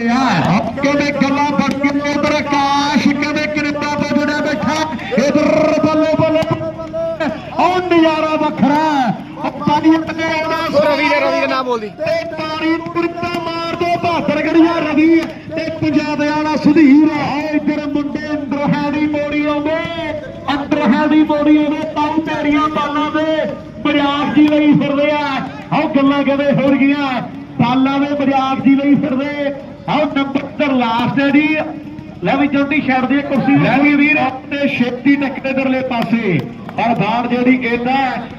ਕਹਿੰਦੇ ਗੱਲਾਂ ਬੱਕੇ ਉਧਰ ਆਕਾਸ਼ ਕਹਿੰਦੇ ਕੈਨੇਡਾ ਤੋਂ ਜੁੜਿਆ ਬੈਠਾ। ਇਧਰ ਬੱਲੇ ਬੱਲੇ। ਉਹ ਨਜ਼ਾਰਾ ਵੱਖਰਾ ਉਹ ਪਾਣੀ ਤੇ ਆਉਣਾ ਰਵੀ ਨੇ ਰਵੀ ਦੇ ਨਾਮ ਬੋਲਦੀ। ਤੇ ਪਾਣੀ ਪੁਰਤਾ ਮਾਰਦੇ ਬਹਾਦਰ ਗੜੀਆ ਰਵੀ ਤੇ ਪੰਜਾਬ ਵਾਲਾ ਸੁਧੀਰ ਆ ਇਧਰ ਮੁੰਡੇ ਅੰਦਰ ਹੈ ਦੀ ਮੋੜੀ ਆਉਂਦੇ ਅੰਦਰ ਹੈ ਦੀ ਮੋੜੀ ਆਉਂਦੇ ਤਾਉ ਤੇਰੀਆਂ ਬਾਲਾਂ ਦੇ। ਬਰਿਆਕ ਜੀ ਲਈ ਫਿਰਦੇ ਆ। ਆਹ ਗੱਲਾਂ ਕਦੇ ਹੋ ਗਈਆਂ ਬਾਲਾਂ ਦੇ ਬਰਿਆਕ ਜੀ ਲਈ ਫਿਰਦੇ। ਆਹ ਨੰਬਰ ਲਾਸਟ ਹੈ ਜੀ ਲੈ ਵੀ ਜੋਟੀ ਛੱਡ ਦੇ ਕੁਰਸੀ ਲੈ ਵੀ ਵੀਰ। ਤੇ ਛੇਤੀ ਟੱਕਦੇ ਦਰਲੇ ਪਾਸੇ। ਔਰ ਬਾਣ ਜਿਹੜੀ ਕਹਿੰਦਾ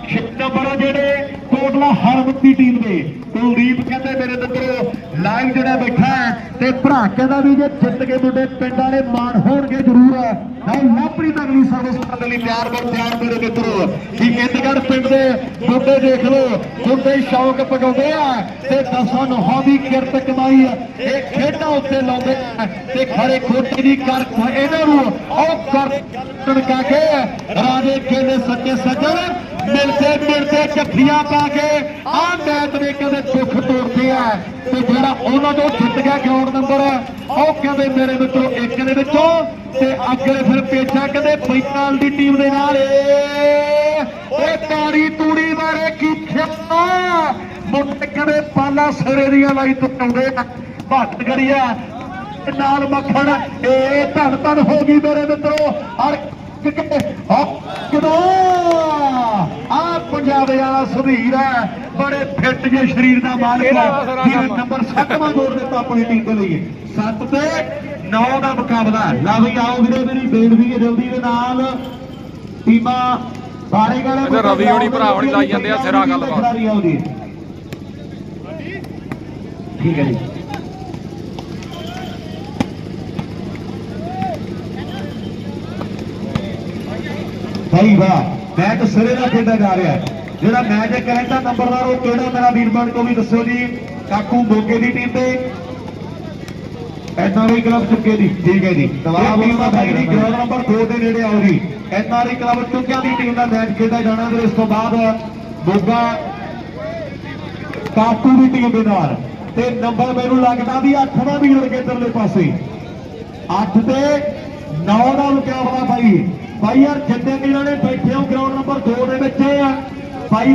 ਛੇ ਨੰਬਰ ਜਿਹੜੇ ਕੋਟਲਾ ਹਰਮਤੀ ਟੀਮ ਦੇ। ਕੁਲਦੀਪ ਕਹਿੰਦੇ ਮੇਰੇ ਮਿੱਤਰੋ ਲਾਈਵ ਜਿਹੜਾ ਬੈਠਾ ਹੈ ਤੇ ਭਰਾ ਕਹਿੰਦਾ ਵੀ ਜੇ ਜਿੱਤ ਕੇ ਮੁੰਡੇ ਪਿੰਡ ਵਾਲੇ ਮਾਣ ਹੋਣਗੇ ਜ਼ਰੂਰ। ਨਾਲ ਲਾਪਰੀ ਤੱਕ ਵੀ ਸਰਵਿਸ ਕਰਨ ਲਈ ਤਿਆਰ ਬਣ ਤਿਆਰ ਮੇਰੇ ਮਿੱਤਰੋ, ਕੀ ਕੇਂਦਗੜ ਪਿੰਡ ਦੇ ਮੁੰਡੇ ਦੇਖ ਲਓ, ਮੁੰਡੇ ਸ਼ੌਕ ਪਗਾਉਂਦੇ ਆ, ਤੇ ਦਸਾਂ ਨੂੰ ਦੀ ਕਿਰਤ ਕਮਾਈ ਇਹ ਖੇਡਾਂ ਉੱਤੇ ਲਾਉਂਦੇ ਆ, ਤੇ ਖੜੇ ਖੋਟੇ ਦੀ ਕਰ ਇਹਨਾਂ ਨੂੰ ਉਹ ਕਰ ਟਣਕਾ ਕੇ ਰਾਜੇ ਕਹਿੰਦੇ ਸੱਚੇ ਸੱਜਣ, ਮਿਲਦੇ ਮਿਲਦੇ ਚੱਠੀਆਂ ਪਾ ਕੇ ਆ ਮੈਚ ਦੇ ਕਹਿੰਦੇ ਦੁੱਖ ਤੋੜਦੇ ਆ। ਤੇ ਜਿਹੜਾ ਉਹਨਾਂ ਤੋਂ ਜਿੱਤ ਗਿਆ ਗਰਾਊਂਡ ਨੰਬਰ ਉਹ ਕਹਿੰਦੇ ਮੇਰੇ ਮਿੱਤਰੋ, ਇੱਕ ਦੇ ਵਿੱਚੋਂ ਤੇ ਅੱਗੇ ਫਿਰ ਪੇਛਾ ਕਹਿੰਦੇ ਪੈਂਤਾਲ ਦੀ ਟੀਮ ਦੇ ਨਾਲ। ਏ ਤਾੜੀ ਤੂੜੀ ਮਾਰੇ ਕੀ ਖੇਤਾ ਮੁੰਡੇ ਕਹਿੰਦੇ ਪਾਲਾ ਸਿਰੇ ਦੀਆਂ ਲਾਈ ਤੁੱਟਾਉਂਦੇ ਆ। ਭੱਟ ਗੜੀਆ ਨਾਲ ਮੱਖਣ। ਏ ਧੰਨ ਧੰਨ ਹੋ ਗਈ ਮੇਰੇ ਮਿੱਤਰੋ। ਹਰ ਕਿਦੋਂ ਆ ਪੰਜਾਬ ਵਾਲਾ ਸੁਧੀਰ ਹੈ ਬੜੇ ਫਿੱਟ ਜੇ ਸਰੀਰ ਦਾ ਮਾਲਕ ਹੈ। ਨੰਬਰ 7ਵਾਂ ਜੋੜ ਦਿੱਤਾ ਆਪਣੀ ਟੀਮ ਦੇ ਲਈ। 7 ਤੇ 9 ਦਾ ਮੁਕਾਬਲਾ। ਲਾ ਵੀ ਆਓ ਵੀਰੇ ਮੇਰੀ ਬੇਨਤੀ ਹੈ ਜਲਦੀ ਦੇ ਨਾਲ। ਟੀਮਾਂ ਸਾਰੇ ਗਾਲੇ ਇੱਧਰ ਰਵੀ ਹੋਣੀ ਭਰਾ ਹੋਣੀ ਲਾਈ ਜਾਂਦੇ ਆ ਸਿਰਾ ਗੱਲਬਾਤ। ਠੀਕ ਹੈ ਜੀ। ਭਾਈ ਵਾਹ ਮੈਚ ਸਿਰੇ ਦਾ ਖੇਡਿਆ ਜਾ ਰਿਹਾ ਹੈ। ਜਿਹੜਾ ਮੈਚ ਹੈ ਕਹਿੰਦਾ ਨੰਬਰਦਾਰ ਉਹ ਕਿਹੜਾ? ਮੇਰਾ ਵੀਰ ਬਣ ਕੋ ਵੀ ਦੱਸੋ ਜੀ। ਕਾਕੂ ਮੋਗੇ ਦੀ ਟੀਮ ਤੇ ਐਨਆਰਆਈ ਕਲੱਬ ਚੁੱਕੇ ਦੀ ਠੀਕ ਹੈ ਜੀ। ਦੁਬਾਰਾ ਵੀਰ ਦਾ ਦੀ ਗਰਾਊਂਡ ਨੰਬਰ 2 ਦੇ ਨੇੜੇ ਜੀ। ਐਨਆਰਆਈ ਕਲੱਬ ਚੁੱਕਿਆਂ ਦੀ ਟੀਮ ਦਾ ਮੈਚ ਖੇਡਿਆ ਜਾਣਾ ਤੇ ਇਸ ਤੋਂ ਬਾਅਦ ਮੋਗਾ ਕਾਕੂ ਦੀ ਟੀਮ ਦੇ ਨਾਲ। ਤੇ ਨੰਬਰ ਮੈਨੂੰ ਲੱਗਦਾ ਵੀ 8ਵਾਂ ਵੀ ਜੁੜ ਕੇ ਇਧਰਲੇ ਪਾਸੇ। 8 ਤੇ 9 ਦਾ ਮੁਕਾਬਲਾ ਭਾਈ ਭਾਈ ਯਾਰ ਜਿੱਤੇ ਕਿ ਜਿਹੜੇ ਬੈਠੇ ਹੋ ਗਰਾਊਂਡ ਨੰਬਰ 2 ਦੇ ਵਿੱਚ ਭਾਈ